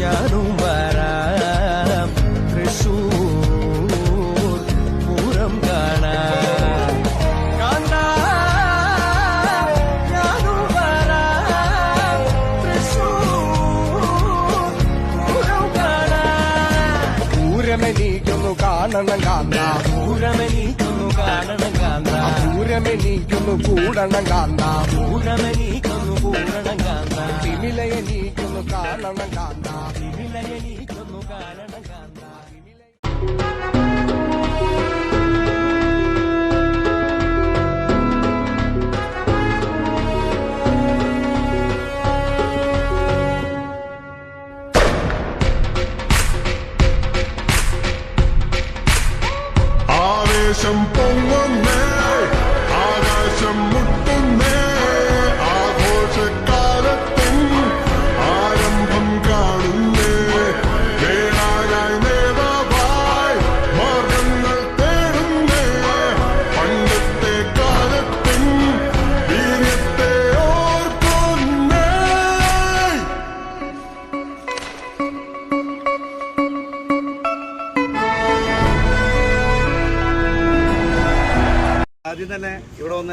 ഞാനും വരാം. തൃശൂർ പൂരം കാന്താ, ഞാനും വരാം. തൃശൂർ പൂരം കാണാൻ പൂരമെനിക്കൊന്നു കാണണം കാന്ത. പൂരമെനിക്കൊന്നു കാണണം കാന്ത. പൂരമെനിക്കൊന്നു കൂടണം കാന്ത. പൂരമെനിക്കൊന്നു കൂടണം കാന്ത തിമിലയെനിക്കൊന്നു കാണണം കാന്ത. വിലയെനിക്കൊന്നു കാണണം കാന്ത. ആവേശം പൊങ്ങുന്നേ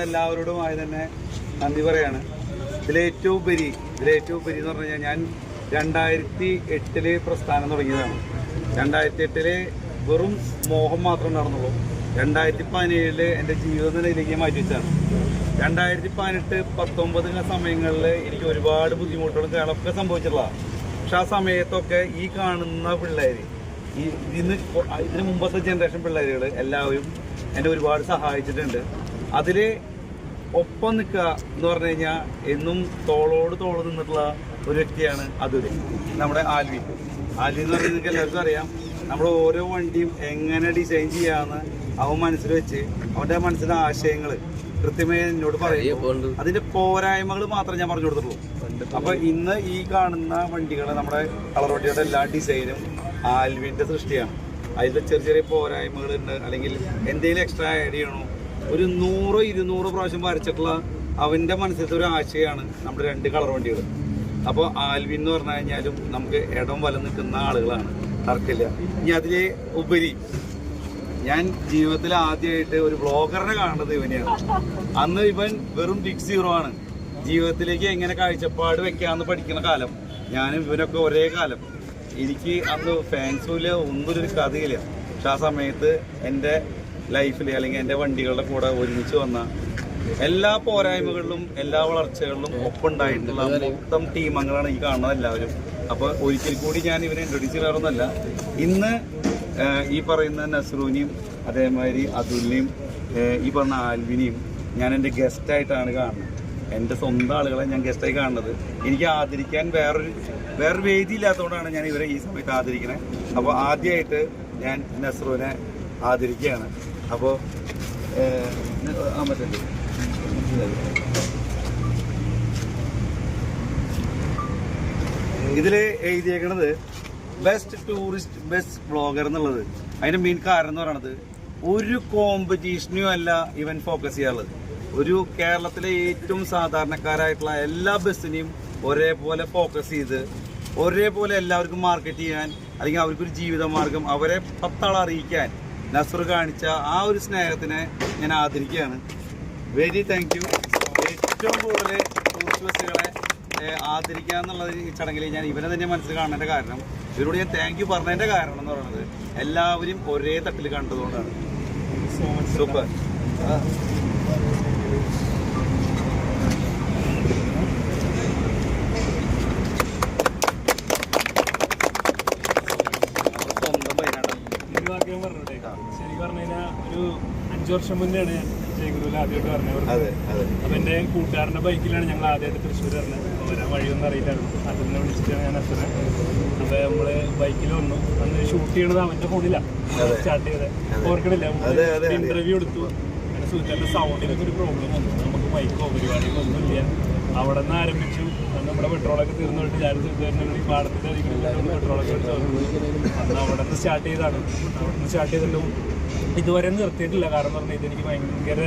എല്ലാവരോടുമായി തന്നെ നന്ദി പറയാണ്. ഇതിലേറ്റവും ഉപരി ഇതിലേറ്റവും ഉപരി എന്ന് പറഞ്ഞു കഴിഞ്ഞാൽ ഞാൻ രണ്ടായിരത്തി എട്ടിൽ പ്രസ്ഥാനം തുടങ്ങിയതാണ്. രണ്ടായിരത്തി എട്ടിൽ വെറും മോഹം മാത്രം നടന്നുള്ളൂ. രണ്ടായിരത്തി പതിനേഴിൽ എന്റെ ജീവിതം ഇതിലേക്ക് മാറ്റി വെച്ചാണ് രണ്ടായിരത്തി പതിനെട്ട് പത്തൊമ്പത് സമയങ്ങളിൽ എനിക്ക് ഒരുപാട് ബുദ്ധിമുട്ടുകളും കേളൊക്കെ സംഭവിച്ചിട്ടുള്ളതാണ് പക്ഷെ ആ സമയത്തൊക്കെ ഈ കാണുന്ന പിള്ളേർ ഈ ഇന്ന് ഇതിന് മുമ്പത്തെ ജനറേഷൻ പിള്ളേരുകൾ എല്ലാവരും എന്നെ ഒരുപാട് സഹായിച്ചിട്ടുണ്ട്. അതിൽ ഒപ്പം നിൽക്കുക എന്ന് പറഞ്ഞു കഴിഞ്ഞാൽ എന്നും തോളോട് തോൾ നിന്നിട്ടുള്ള ഒരു വ്യക്തിയാണ് അതുൽ നമ്മുടെ ആൽവി. ആൽവി എന്ന് പറയുന്നത് നിങ്ങൾക്ക് എല്ലാവർക്കും അറിയാം. നമ്മൾ ഓരോ വണ്ടിയും എങ്ങനെ ഡിസൈൻ ചെയ്യാമെന്ന് അവൻ മനസ്സിൽ വെച്ച് അവന്റെ മനസ്സിലെ ആശയങ്ങൾ കൃത്യമായി എന്നോട് പറയും. അതിന്റെ പോരായ്മകൾ മാത്രമേ ഞാൻ പറഞ്ഞു കൊടുത്തിട്ടുള്ളൂ. അപ്പൊ ഇന്ന് ഈ കാണുന്ന വണ്ടികൾ നമ്മുടെ കളർ വണ്ടിയുടെ എല്ലാ ഡിസൈനും ആൽവിന്റെ സൃഷ്ടിയാണ്. അതിൽ ചെറിയ ചെറിയ പോരായ്മകൾ ഉണ്ട് അല്ലെങ്കിൽ എന്തെങ്കിലും എക്സ്ട്രാ ആഡ് ചെയ്യണോ? ഒരു നൂറോ ഇരുന്നൂറോ പ്രാവശ്യം വരച്ചിട്ടുള്ള അവന്റെ മനസ്സിലത്തെ ഒരു ആശയാണ് നമ്മുടെ രണ്ട് കളർ വണ്ടികൾ അപ്പോൾ ആൽവിൻ എന്ന് പറഞ്ഞു കഴിഞ്ഞാലും നമുക്ക് ഇടം വലം നിൽക്കുന്ന ആളുകളാണ്. തർക്കില്ല ഇനി അതിലെ ഉപരി. ഞാൻ ജീവിതത്തിൽ ആദ്യമായിട്ട് ഒരു ബ്ലോഗറിനെ കാണുന്നത് ഇവനെയാണ്. അന്ന് ഇവൻ വെറും ബിഗ് സീറോ ആണ്. ജീവിതത്തിലേക്ക് എങ്ങനെ കാഴ്ചപ്പാട് വെക്കാന്ന് പഠിക്കുന്ന കാലം. ഞാനും ഇവനൊക്കെ ഒരേ കാലം. എനിക്ക് അന്ന് ഫാൻസും ഇല്ല ഒന്നും ഒരു കഥയില്ല. പക്ഷെ ആ സമയത്ത് എന്റെ ലൈഫിൽ അല്ലെങ്കിൽ എന്റെ വണ്ടികളുടെ കൂടെ ഒരുമിച്ച് വന്ന എല്ലാ പോരായ്മകളിലും എല്ലാ വളർച്ചകളിലും ഒപ്പുണ്ടായിട്ടുള്ള മൊത്തം ടീമംഗങ്ങളാണ് ഈ കാണുന്നത് എല്ലാവരും. അപ്പോൾ ഒരിക്കൽ കൂടി ഞാൻ ഇവരെ ഇൻട്രൊഡ്യൂസ് ചെയ്യാറൊന്നുമല്ല. ഇന്ന് ഈ പറയുന്ന നസ്രൂനെയും അതേമാതിരി അതുലിനെയും ഈ പറഞ്ഞ ആൽവിനെയും ഞാൻ എന്റെ ഗസ്റ്റായിട്ടാണ് കാണുന്നത്. എന്റെ സ്വന്തം ആളുകളെ ഞാൻ ഗസ്റ്റായി കാണുന്നത്. എനിക്ക് ആദരിക്കാൻ വേറൊരു വേറൊരു വേദി ഇല്ലാത്തതുകൊണ്ടാണ് ഞാൻ ഇവരെ ഈ സമയത്ത് ആദരിക്കുന്നത് അപ്പോൾ ആദ്യമായിട്ട് ഞാൻ നസ്രുവിനെ ആദരിക്കുകയാണ്. അപ്പോൾ ഇതിൽ എഴുതിയേക്കണത് ബെസ്റ്റ് ടൂറിസ്റ്റ് ബെസ്റ്റ് ബ്ലോഗർ എന്നുള്ളത്. അതിന്റെ മെയിൻ കാരണം എന്ന് പറയണത് ഒരു കോമ്പറ്റീഷനും അല്ല ഇവൻ ഫോക്കസ് ചെയ്യാറുള്ളത് ഒരു കേരളത്തിലെ ഏറ്റവും സാധാരണക്കാരായിട്ടുള്ള എല്ലാ ബസ്സിനെയും ഒരേപോലെ ഫോക്കസ് ചെയ്ത് ഒരേപോലെ എല്ലാവർക്കും മാർക്കറ്റ് ചെയ്യാൻ അല്ലെങ്കിൽ അവർക്കൊരു ജീവിതമാർഗം അവരെ പത്താളെ അറിയിക്കാൻ നസർ കാണിച്ച ആ ഒരു സ്നേഹത്തിനെ ഞാൻ ആദരിക്കുകയാണ്. വെരി താങ്ക് യു ഏറ്റവും കൂടുതൽ ടൂറിസ്റ്റ് ബസ്സുകളെ ആദരിക്കുക എന്നുള്ളത് ഈ ചടങ്ങിൽ ഞാൻ ഇവരെ തന്നെ മനസ്സിൽ കാണേണ്ട കാരണം ഇവരോട് ഞാൻ താങ്ക് യു പറഞ്ഞതിന്റെ കാരണം എന്ന് പറയുന്നത് എല്ലാവരും ഒരേ തട്ടിൽ കണ്ടതുകൊണ്ടാണ്. സൂപ്പർ സ്വന്തം വയനാട് ഒരു വാക്യം പറഞ്ഞോട്ടെ ശരിക്കും പറഞ്ഞു കഴിഞ്ഞാൽ ഒരു അഞ്ചു വർഷം മുന്നെയാണ് ഞാൻ ജയഗുരുവിൽ ആദ്യമായിട്ട് പറഞ്ഞത് അപ്പൊ എന്റെ കൂട്ടുകാരന്റെ ബൈക്കിലാണ് ഞങ്ങൾ ആദ്യമായിട്ട് തൃശ്ശൂർ വരുന്നത് അപ്പൊ വരാൻ വഴിയൊന്നും അറിയില്ലായിരുന്നു. അതിനെ വിളിച്ചിട്ടാണ് ഞാൻ എത്തുന്നത് അപ്പൊ നമ്മൾ ബൈക്കിൽ വന്നു. അന്ന് ഷൂട്ട് ചെയ്യണത് അവന്റെ ഫോണിലാണ്. സ്റ്റാർട്ട് ചെയ്തത്. ഓർക്കണില്ല. ഇന്റർവ്യൂ എടുത്തു. അങ്ങനെ സൂചിച്ചാന്റെ സൗണ്ടിനൊക്കെ ഒരു പ്രോബ്ലം വന്നു. നമുക്ക് മൈക്കോ ഒന്നുമില്ല അവിടെ നിന്ന് ആരംഭിച്ചു. നമ്മുടെ പെട്രോളൊക്കെ തീർന്നിട്ട് ഞാൻ ഈ പാടത്തിന്റെ അധികം പെട്രോളൊക്കെ എടുത്ത്. അന്ന് അവിടെ നിന്ന് സ്റ്റാർട്ട് ചെയ്താണ് അവിടെ നിന്ന് സ്റ്റാർട്ട് ചെയ്തിട്ടും ഇതുവരെ നിർത്തിയിട്ടില്ല. കാരണം പറഞ്ഞാൽ ഇതെനിക്ക് ഭയങ്കര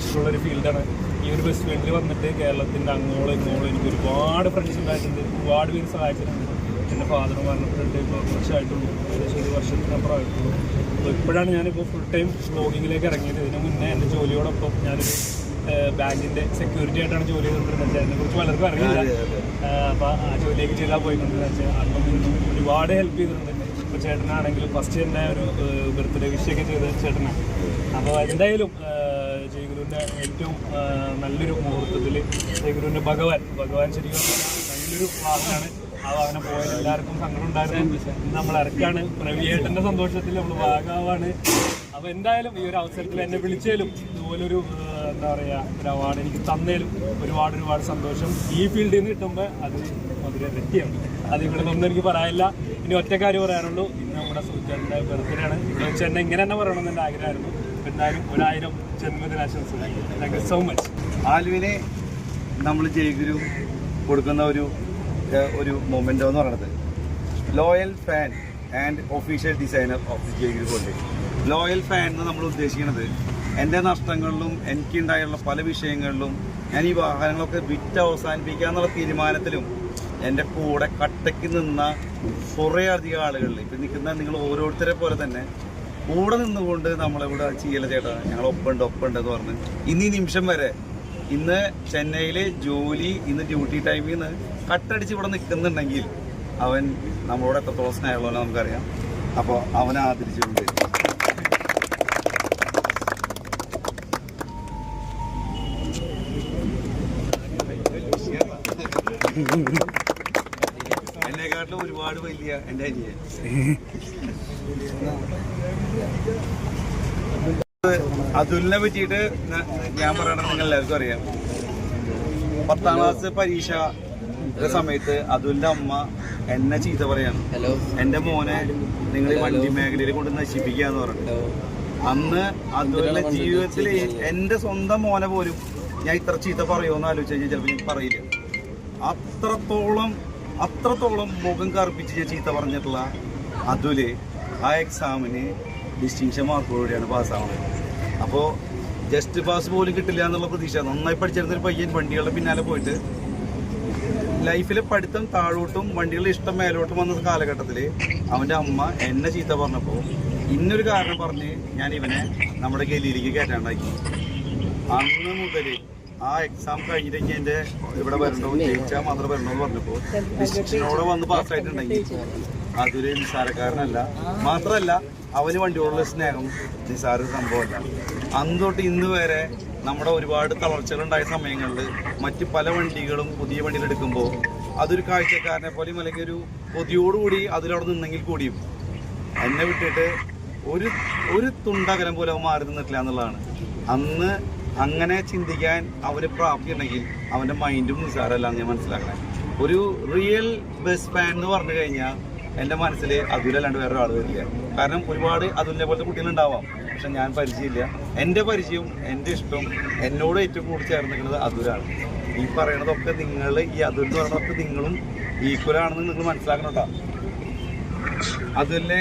ഇഷ്ടമുള്ളൊരു ഫീൽഡാണ് ഈ ഒരു ബസ് ഫീൽഡിൽ വന്നിട്ട് കേരളത്തിന്റെ അങ്ങോളം ഇങ്ങോളം എനിക്ക് ഒരുപാട് ഫ്രണ്ട്സ് ഉണ്ടായിട്ടുണ്ട് ഒരുപാട് പേര് സഹായിച്ചിട്ടുണ്ട്. എന്റെ ഫാദർ മരണപ്പെട്ടിട്ട് ഇപ്പോൾ കുറച്ചായിട്ടുള്ളൂ ഏകദേശം ഒരു വർഷത്തിനപ്പുറം ആയിട്ടുള്ളൂ. അപ്പോൾ ഇപ്പോഴാണ് ഞാനിപ്പോൾ ഫുൾ ടൈം ബ്ലോഗിങ്ങിലേക്ക് ഇറങ്ങിയത്. ഇതിന് മുന്നേ എന്റെ ജോലിയോടൊപ്പം ഞാനൊരു ബാങ്കിന്റെ സെക്യൂരിറ്റി ആയിട്ടാണ് ജോലി ചെയ്തുകൊണ്ടിരുന്നത്. അതിനെ അതിനെക്കുറിച്ച് പലർക്കും അറിയില്ല. ജോലിയൊക്കെ ചെയ്താൽ പോയിക്കൊണ്ടിരുന്നത് വെച്ചാൽ അപ്പം ഇന്നും ഒരുപാട് ഹെൽപ്പ് ചെയ്തിട്ടുണ്ട്. ഇപ്പോൾ ചേട്ടനാണെങ്കിലും ഫസ്റ്റ് തന്നെ ഒരു ബർത്ത്ഡേ വിഷയൊക്കെ ചെയ്ത ചേട്ടനാണ് അപ്പോൾ എന്തായാലും ജയഗുരുവിന്റെ ഏറ്റവും നല്ലൊരു മുഹൂർത്തത്തിൽ ജയഗുരുവിന്റെ ഭഗവാൻ ഭഗവാൻ ശരിക്കും നല്ലൊരു വാഹനമാണ് ആ വാഹനം പോയാൽ എല്ലാവർക്കും സങ്കടം ഉണ്ടായിരുന്നു. നമ്മൾ ഇറക്കാണ്. പ്രവിയേട്ടന്റെ സന്തോഷത്തിൽ നമ്മൾ ഭാഗമാണ്. അപ്പോൾ എന്തായാലും ഈ ഒരു അവസരത്തിൽ എന്നെ വിളിച്ചാലും ഇതുപോലൊരു എന്താ പറയുക ഒരു അവാർഡ് എനിക്ക് തന്നേലും ഒരുപാട് ഒരുപാട് സന്തോഷം. ഈ ഫീൽഡിൽ നിന്ന് കിട്ടുമ്പോൾ അത് മധുര വ്യക്തിയാണ്. അത് ഇവിടെ നിന്നൊന്നും എനിക്ക് പറയാനില്ല. ഇനി ഒറ്റ കാര്യം പറയാനുള്ളൂ. ഇന്ന് നമ്മുടെ സുഹൃത്തുക്കളുടെ ബർത്ത്ഡേ ആണ്. ഇവിടെ വെച്ച് തന്നെ ഇങ്ങനെ തന്നെ പറയണമെന്ന് എന്റെ ആഗ്രഹമായിരുന്നു. എന്തായാലും ഒരായിരം ജന്മദിനാശംസകൾ താങ്ക് യു സോ മച്ച് ആലുവിനെ നമ്മൾ ജയഗുരു കൊടുക്കുന്ന ഒരു ഒരു മൊമെന്റ് എന്ന് പറയുന്നത് loyal fan and official designer of the Jayaguru കൊണ്ട് ലോയൽ ഫാൻ എന്ന് നമ്മൾ ഉദ്ദേശിക്കുന്നത് എന്റെ നഷ്ടങ്ങളിലും എനിക്കുണ്ടായുള്ള പല വിഷയങ്ങളിലും ഞാൻ ഈ വാഹനങ്ങളൊക്കെ വിറ്റ് അവസാനിപ്പിക്കുക എന്നുള്ള തീരുമാനത്തിലും എന്റെ കൂടെ കട്ടയ്ക്ക് നിന്ന കുറേ അധികം ആളുകളിൽ ഇപ്പം നിൽക്കുന്ന നിങ്ങൾ ഓരോരുത്തരെ പോലെ തന്നെ കൂടെ നിന്നുകൊണ്ട് നമ്മളിവിടെ ചെയ്യല ചേട്ടാ? ഞങ്ങൾ ഒപ്പുണ്ട് ഒപ്പുണ്ട് എന്ന് പറഞ്ഞ്. ഇന്ന് ഈ നിമിഷം വരെ ഇന്ന് ചെന്നൈയിൽ ജോലി ഇന്ന് ഡ്യൂട്ടി ടൈമിൽ നിന്ന് കട്ടടിച്ച് ഇവിടെ നിൽക്കുന്നുണ്ടെങ്കിൽ അവൻ നമ്മളോട് എത്രത്തോളം സ്നേഹമുള്ള നമുക്കറിയാം. അപ്പോൾ അവനെ ആദരിച്ചുകൊണ്ട് എന്നെക്കാട്ടിലും ഒരുപാട് വലിയ എന്റെ അനിയൻ. അതുലിനെ പറ്റിയിട്ട് ഞാൻ പറയണത് നിങ്ങൾ എല്ലാവർക്കും അറിയാം. പത്താം ക്ലാസ് പരീക്ഷ സമയത്ത് അതുലിന്റെ അമ്മ എന്നെ ചീത്ത പറയാണ്. എന്റെ മോനെ നിങ്ങൾ വണ്ടി മേഖലയിൽ കൊണ്ട് നശിപ്പിക്കാന്ന് പറഞ്ഞു. അന്ന് അതുലിന്റെ ജീവിതത്തിൽ എന്റെ സ്വന്തം മോനെ പോലും ഞാൻ ഇത്ര ചീത്ത പറയുമെന്ന് ആലോചിച്ച് കഴിഞ്ഞാൽ ചിലപ്പോൾ ഞാൻ പറയില്ല. അത്രത്തോളം അത്രത്തോളം മുഖം കറുപ്പിച്ച് ചീത്ത പറഞ്ഞിട്ടുള്ള അതുൽ ആ എക്സാമിന് ഡിസ്റ്റിങ്ഷൻ മാർക്കോടെയാണ് പാസ്സാവുന്നത് അപ്പോൾ ജസ്റ്റ് പാസ് പോലും കിട്ടില്ല എന്നുള്ള പ്രതീക്ഷ. നന്നായി പഠിച്ചിരുന്നൊരു പയ്യൻ വണ്ടികളുടെ പിന്നാലെ പോയിട്ട് ലൈഫിലെ പഠിത്തം താഴോട്ടും വണ്ടികളുടെ ഇഷ്ടം മേലോട്ടും വന്ന കാലഘട്ടത്തിൽ അവന്റെ അമ്മ എന്നെ ചീത്ത പറഞ്ഞപ്പോൾ ഇന്നൊരു കാരണം പറഞ്ഞ് ഞാൻ ഇവനെ നമ്മുടെ ഗലിയിലേക്ക് കയറ്റാണ്ടാക്കി. അന്ന് മുതൽ ആ എക്സാം കഴിഞ്ഞിട്ട് എന്റെ ഇവിടെ വരണോ ജയിച്ചാൽ മാത്രം വരണോ എന്ന് പറഞ്ഞപ്പോൾ ഡിസ്ട്രിക്ഷനോടെ വന്ന് പാസ്സായിട്ടുണ്ടെങ്കിൽ അതൊരു നിസ്സാരക്കാരനല്ല. മാത്രമല്ല അവന് വണ്ടിയോടുള്ള സ്നേഹം നിസ്സാര സംഭവമല്ല. അന്ന് തൊട്ട് ഇന്ന് വരെ നമ്മുടെ ഒരുപാട് തളർച്ചകളുണ്ടായ സമയങ്ങളിൽ മറ്റ് പല വണ്ടികളും പുതിയ വണ്ടികൾ എടുക്കുമ്പോൾ അതൊരു കാഴ്ചക്കാരനെ പോലെയും അല്ലെങ്കിൽ ഒരു പൊതിയോടുകൂടി അതിലവിടെ നിന്നെങ്കിൽ കൂടിയും എന്നെ വിട്ടിട്ട് ഒരു ഒരു തുണ്ടകലം പോലെ മാറി നിന്നിട്ടില്ല എന്നുള്ളതാണ്. അന്ന് അങ്ങനെ ചിന്തിക്കാൻ അവന് പ്രാപ്തി ഉണ്ടെങ്കിൽ അവന്റെ മൈൻഡും നിസ്സാരമല്ലാന്ന് ഞാൻ മനസ്സിലാക്കണേ. ഒരു റിയൽ ബെസ്റ്റ് ഫാൻ എന്ന് പറഞ്ഞു കഴിഞ്ഞാൽ എന്റെ മനസ്സിൽ അതുലല്ലാണ്ട് വേറെ ആൾ വരില്ല. കാരണം ഒരുപാട് അതുലിനെ പോലത്തെ കുട്ടികളുണ്ടാവാം. പക്ഷെ ഞാൻ പരിചയമില്ല. എന്റെ പരിചയം എന്റെ ഇഷ്ടം എന്നോട് ഏറ്റവും കൂടുതൽ ചേർന്നിരിക്കുന്നത് അതുലാണ് ഈ പറയണതൊക്കെ നിങ്ങൾ ഈ അതുൽ എന്ന് പറയുന്നതൊക്കെ നിങ്ങളും ഈക്വൽ ആണെന്ന് നിങ്ങൾ മനസ്സിലാക്കണം കേട്ടോ. അതുലെ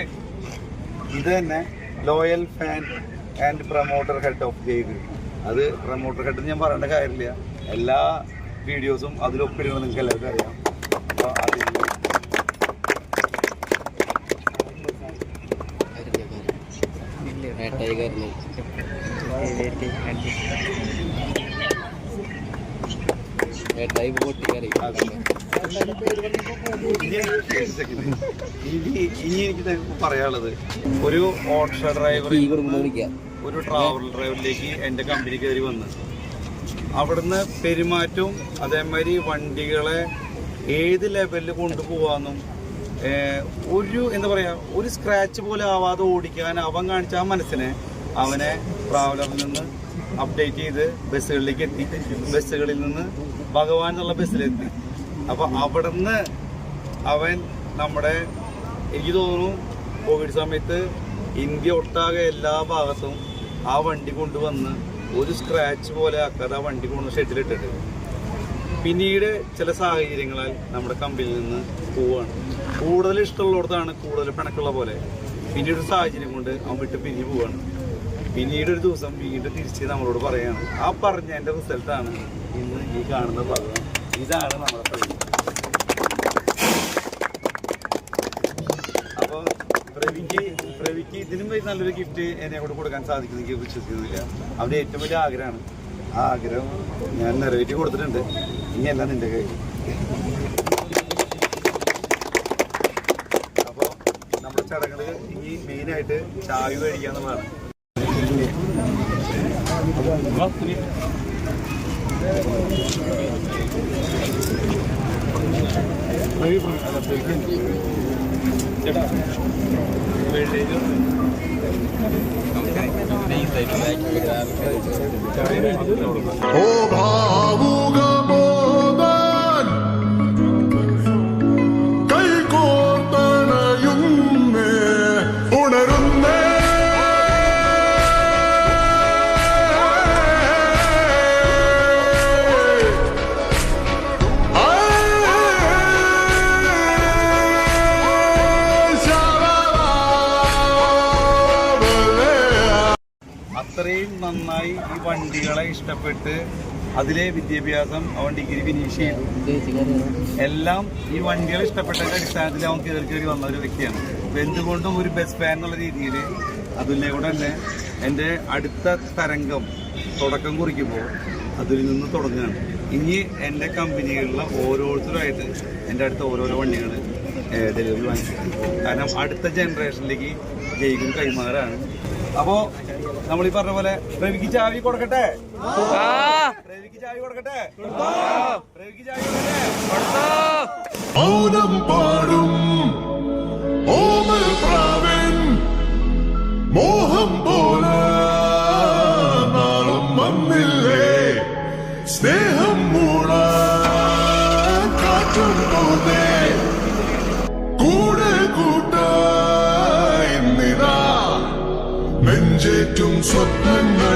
ഇത് തന്നെ loyal fan and promoter head of Jaiguru അത് പ്രൊമോട്ടർ ഹെഡ് ഞാൻ പറയേണ്ട കാര്യമില്ല. എല്ലാ വീഡിയോസും അതിലൊപ്പിടുന്നത് നിങ്ങൾക്ക് എല്ലാവർക്കും അറിയാം. അപ്പോൾ അതിൽ ഇനി ഇനി എനിക്ക് പറയാനുള്ളത് ഒരു ഓട്ടോ ഡ്രൈവർ ഒരു ട്രാവൽ ഡ്രൈവറിലേക്ക് എന്റെ കമ്പനി കയറി വന്ന് അവിടുന്ന് പെരുമാറ്റവും അതേമാതിരി വണ്ടികളെ ഏത് ലെവലിൽ കൊണ്ടുപോകാമെന്നും ഒരു എന്താ പറയാ ഒരു സ്ക്രാച്ച് പോലെ ആവാതെ ഓടിക്കാൻ അവൻ കാണിച്ച ആ മനസ്സിനെ അവനെ ട്രാവലറിൽ നിന്ന് അപ്ഡേറ്റ് ചെയ്ത് ബസ്സുകളിലേക്ക് എത്തി. ബസ്സുകളിൽ നിന്ന് ഭഗവാൻ എന്നുള്ള ബസ്സിലെത്തി. അപ്പൊ അവിടുന്ന് അവൻ നമ്മുടെ എനിക്ക് തോന്നുന്നു കോവിഡ് സമയത്ത് ഇന്ത്യ ഒട്ടാകെ എല്ലാ ഭാഗത്തും ആ വണ്ടി കൊണ്ടുവന്ന് ഒരു സ്ക്രാച്ച് പോലെ ആക്കാതെ ആ വണ്ടി കൊണ്ട് ഷെഡിലിട്ടിട്ട് പിന്നീട് ചില സാഹചര്യങ്ങളാൽ നമ്മുടെ കമ്പനിയിൽ നിന്ന് പോവാണ്. കൂടുതൽ ഇഷ്ടമുള്ളിടത്താണ് കൂടുതൽ പിണക്കുള്ള പോലെ. പിന്നീട് ഒരു സാഹചര്യം കൊണ്ട് അവൻ വിട്ട് പിരിഞ്ഞു പോവാണ്. പിന്നീട് ഒരു ദിവസം വീണ്ടും തിരിച്ച് നമ്മളോട് പറയാണ്. ആ പറഞ്ഞതിന്റെ റിസൾട്ടാണ് ഇന്ന് ഈ കാണുന്ന ഭാഗം. ഇതാണ് നമ്മുടെ പ്രവീൺ അപ്പോൾ പ്രവിക്ക് പ്രവിക്ക് ഇതിനും നല്ലൊരു ഗിഫ്റ്റ് എന്നെ കൊണ്ട് കൊടുക്കാൻ സാധിക്കും എനിക്ക് വിശ്വസിക്കുന്നില്ല. അവന്റെ ഏറ്റവും വലിയ ആഗ്രഹമാണ്. ആ ആഗ്രഹം ഞാൻ നിറവേറ്റി കൊടുത്തിട്ടുണ്ട്. ഇനി നിന്റെ കയ്യിൽ. അപ്പോൾ നമ്മുടെ ചടങ്ങുകൾ ഇനി മെയിനായിട്ട് ചായ മേടിക്കുക ഓ ഭാവുക അത്രയും നന്നായി ഈ വണ്ടികളെ ഇഷ്ടപ്പെട്ട് അതിലെ വിദ്യാഭ്യാസം അവൻ ഡിഗ്രി ഫിനിഷ് ചെയ്തു. എല്ലാം ഈ വണ്ടികളെ ഇഷ്ടപ്പെട്ടതിന്റെ അടിസ്ഥാനത്തിൽ അവൻ കയറി കയറി വന്ന ഒരു വ്യക്തിയാണ്. അപ്പൊ എന്തുകൊണ്ടും ഒരു ബെസ്റ്റ് ഫാൻ എന്നുള്ള രീതിയിൽ അതിലെ കൂടെ തന്നെ എന്റെ അടുത്ത തരംഗം തുടക്കം കുറിക്കുമ്പോൾ അതിൽ നിന്ന് തുടങ്ങുകയാണ്. ഇനി എന്റെ കമ്പനികളിലെ ഓരോരുത്തരുമായിട്ട് എന്റെ അടുത്ത ഓരോരോ വണ്ടികൾ ഡെലിവറി വാങ്ങിക്കും കാരണം അടുത്ത ജനറേഷനിലേക്ക് ജയിക്കും കൈമാറാണ്. അപ്പോ നമ്മൾ ഈ പറഞ്ഞ പോലെ പ്രവിക്ക് ചാവി കൊടുക്കട്ടെ? പ്രവിക്ക് ചാവി കൊടുക്കട്ടെ? പ്രവിക്ക് ചാവി കൊടുക്കട്ടെ? പാടും. ഓമൽ പ്രാവൻ. മോഹം പോലെ. 说分离。